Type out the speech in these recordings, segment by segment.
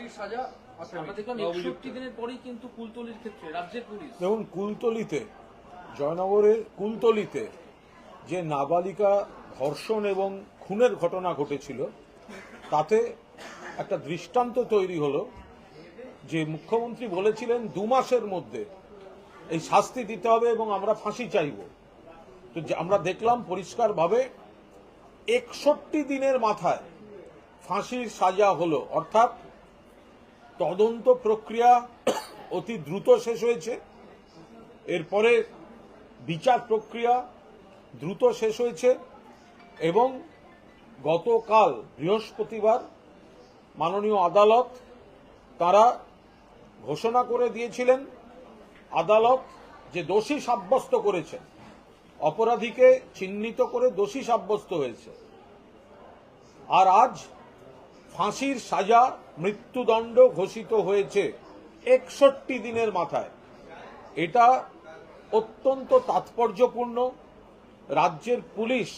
ফাঁসির সাজা আমরা দেখলাম একষট্টি দিনের পরেই কিন্তু কুলতলির ক্ষেত্রে রাজ্যের পুলিশ। দেখুন কুলতলিতে জয়নগরের কুলতলিতে যে নাবালিকা ধর্ষণ এবং খুনের ঘটনা ঘটেছিল তাতে একটা দৃষ্টান্ত তৈরি হলো যে মুখ্যমন্ত্রী বলেছিলেন দু মাসের মধ্যে এই শাস্তি দিতে হবে এবং আমরা ফাঁসি চাইব। তো আমরা দেখলাম পরিষ্কারভাবে একষট্টি দিনের মাথায় ফাঁসির সাজা হলো। অর্থাৎ তদন্ত প্রক্রিয়া অতি দ্রুত শেষ হয়েছে। এরপরে বিচার প্রক্রিয়া দ্রুত শেষ হয়েছে এবং গতকাল বৃহস্পতিবার মাননীয় আদালত তারা ঘোষণা করে দিয়েছিলেন, আদালত যে দোষী সাব্যস্ত করেছেন অপরাধীকে চিহ্নিত করে দোষী সাব্যস্ত হয়েছে। আর আজ ফাঁসির সাজা মৃত্যুদণ্ড ঘোষিত হয়েছে একষট্টি দিনের মাথায়। এটা অত্যন্ত তাৎপর্যপূর্ণ। রাজ্যের পুলিশ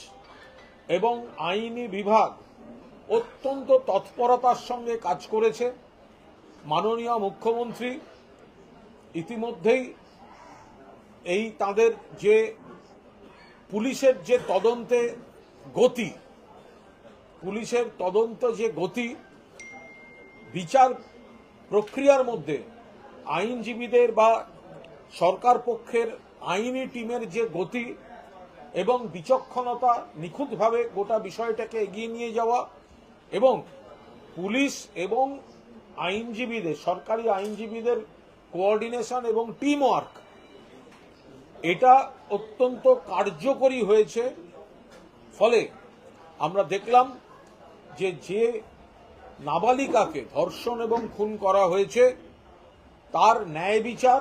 এবং আইনি বিভাগ অত্যন্ত তৎপরতার সঙ্গে কাজ করেছে। মাননীয় মুখ্যমন্ত্রী ইতিমধ্যেই এই তাদের যে পুলিশের যে তদন্তে গতি পুলিশের তদন্ত যে গতি, বিচার প্রক্রিয়ার মধ্যে আইনজীবীদের বা সরকার পক্ষের আইনি টিমের যে গতি এবং বিচক্ষণতা নিখুঁতভাবে গোটা বিষয়টাকে এগিয়ে নিয়ে যাওয়া এবং পুলিশ এবং আইনজীবীদের, সরকারি আইনজীবীদের কোঅর্ডিনেশন এবং টিম ওয়ার্ক এটা অত্যন্ত কার্যকরী হয়েছে। ফলে আমরা দেখলাম যে যে নাবালিকাকে ধর্ষণ এবং খুন করা হয়েছে, তার ন্যায় বিচার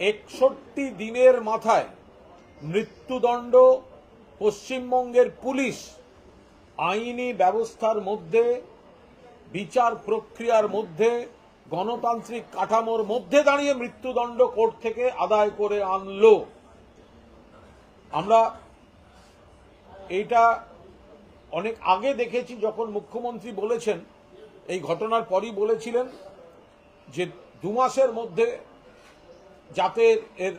একষট্টি দিনের মাথায় মৃত্যুদণ্ড পশ্চিমবঙ্গের পুলিশ আইনি ব্যবস্থার মধ্যে, বিচার প্রক্রিয়ার মধ্যে, গণতান্ত্রিক কাঠামোর মধ্যে দাঁড়িয়ে মৃত্যুদণ্ড কোর্ট থেকে আদায় করে আনলো। আমরা এইটা অনেক আগে দেখেছি যখন মুখ্যমন্ত্রী বলেছেন, এই ঘটনার পরই বলেছিলেন যে দু মাসের মধ্যে যাতে এর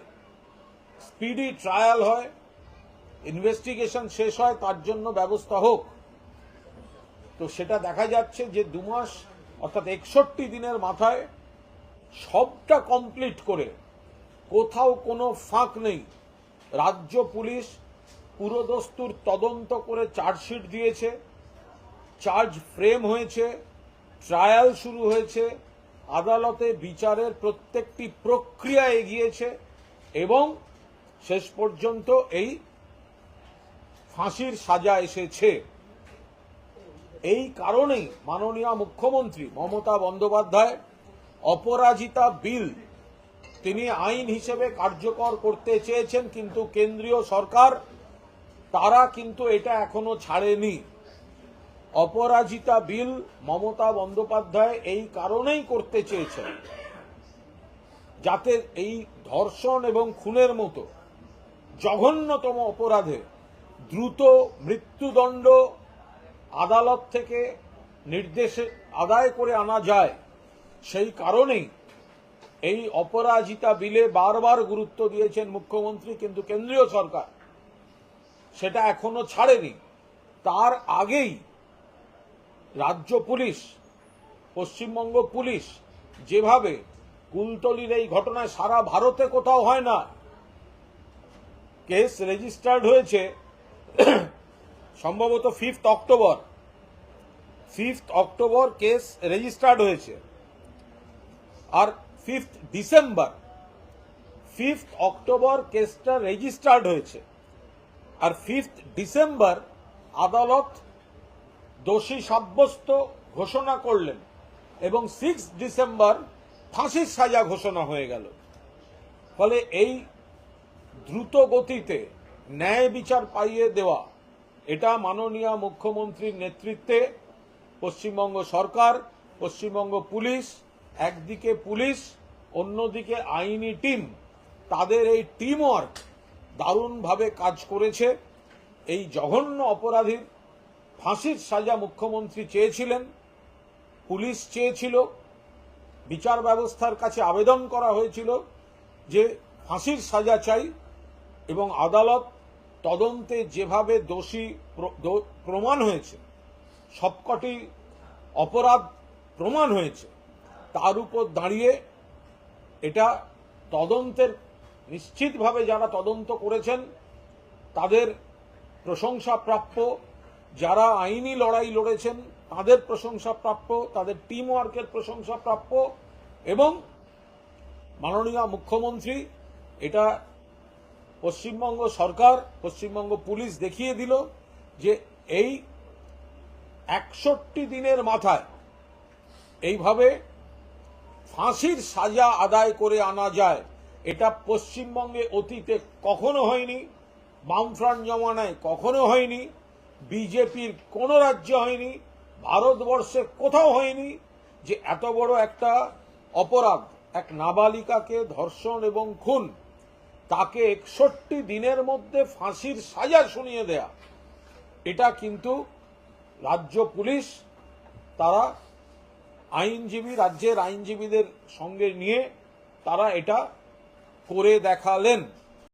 স্পিডি ট্রায়াল হয়, ইনভেস্টিগেশন শেষ হয়, তার জন্য ব্যবস্থা হোক। তো সেটা দেখা যাচ্ছে যে দু মাস, অর্থাৎ একষট্টি দিনের মাথায় সবটা কমপ্লিট করে কোথাও কোনো ফাঁক নেই। রাজ্য পুলিশ পুরোদস্তুর তদন্ত করে চার্জশিট দিয়েছে, চার্জ ফ্রেম হয়েছে, ট্রায়াল শুরু হয়েছে, আদালতে বিচারের প্রত্যেকটি প্রক্রিয়া এগিয়েছে এবং শেষ পর্যন্ত এই ফাঁসির সাজা এসেছে। এই কারণেই মাননীয় মুখ্যমন্ত্রী মমতা বন্দ্যোপাধ্যায় অপরাজিতা বিল তিনি আইন হিসেবে কার্যকর করতে চেয়েছেন, কিন্তু কেন্দ্রীয় সরকার তারা কিন্তু এটা এখনও ছাড়েনি। অপরাজিতা বিল মমতা বন্দ্যোপাধ্যায় এই কারণেই করতে চেয়েছেন। যাতে এই ধর্ষণ এবং খুনের মতো জঘন্যতম অপরাধে দ্রুত মৃত্যুদণ্ড আদালত থেকে নির্দেশে আদায় করে আনা যায়, সেই কারণেই এই অপরাজিতা বিলে বারবার গুরুত্ব দিয়েছেন মুখ্যমন্ত্রী কিন্তু কেন্দ্রীয় সরকার। সেটা এখনও ছাড়েনি। তার আগেই রাজ্য পুলিশ, পশ্চিমবঙ্গ পুলিশ যেভাবে কুলতলির এই ঘটনায় সারা ভারতে কোথাও হয় না, কেস রেজিস্টার্ড হয়েছে, সম্ভবত fifth October. Fifth October case registered হয়েছে। আর ফিফথ ডিসেম্বর, ফিফথ অক্টোবর কেসটা রেজিস্টার্ড হয়েছে। আর ফিফথ ডিসেম্বর আদালত দোষী সাব্যস্ত ঘোষণা করলেন এবং সিক্স ডিসেম্বর ফাঁসির সাজা ঘোষণা হয়ে গেল। ফলে এই দ্রুত গতিতে ন্যায় বিচার পাইয়ে দেওয়া, এটা মাননীয় মুখ্যমন্ত্রীর নেতৃত্বে, পশ্চিমবঙ্গ সরকার, পশ্চিমবঙ্গ পুলিশ, একদিকে পুলিশ, অন্যদিকে আইনি টিম, তাদের এই টিম ওয়ার্ক দারুণভাবে কাজ করেছে। এই জঘন্য অপরাধীর ফাঁসির সাজা মুখ্যমন্ত্রী চেয়েছিলেন, পুলিশ চেয়েছিল, বিচার ব্যবস্থার কাছে আবেদন করা হয়েছিল যে ফাঁসির সাজা চাই এবং আদালত তদন্তে যেভাবে দোষী প্রমাণ হয়েছে, সবকটি অপরাধ প্রমাণ হয়েছে, তার উপর দাঁড়িয়ে এটা তদন্তের নিশ্চিতভাবে যারা তদন্ত করেছেন, তাদের প্রশংসা প্রাপ্য যারা আইনি লড়াই লড়েছেন, তাদের প্রশংসা প্রাপ্য তাদের টিম ওয়ার্কের প্রশংসা প্রাপ্য এবং মাননীয় মুখ্যমন্ত্রী, এটা পশ্চিমবঙ্গ সরকার, পশ্চিমবঙ্গ পুলিশ দেখিয়ে দিল যে এই একষট্টি দিনের মাথায় এইভাবে ফাঁসির সাজা আদায় করে আনা যায়। এটা পশ্চিমবঙ্গে অতীতে কখনো হয়নি বামফ্রন্ট জমানায় কখনো হয়নি, বিজেপির কোনো রাজ্যে হয়নি, ভারতবর্ষে কোথাও হয়নি যে এত বড় একটা অপরাধ, এক নাবালিকাকে ধর্ষণ এবং খুন, তাকে একষট্টি দিনের মধ্যে ফাঁসির সাজা শুনিয়ে দেয়া। এটা কিন্তু রাজ্য পুলিশ, তারা আইনজীবী, রাজ্যের আইনজীবীদের সঙ্গে নিয়ে তারা এটা করে দেখালেন।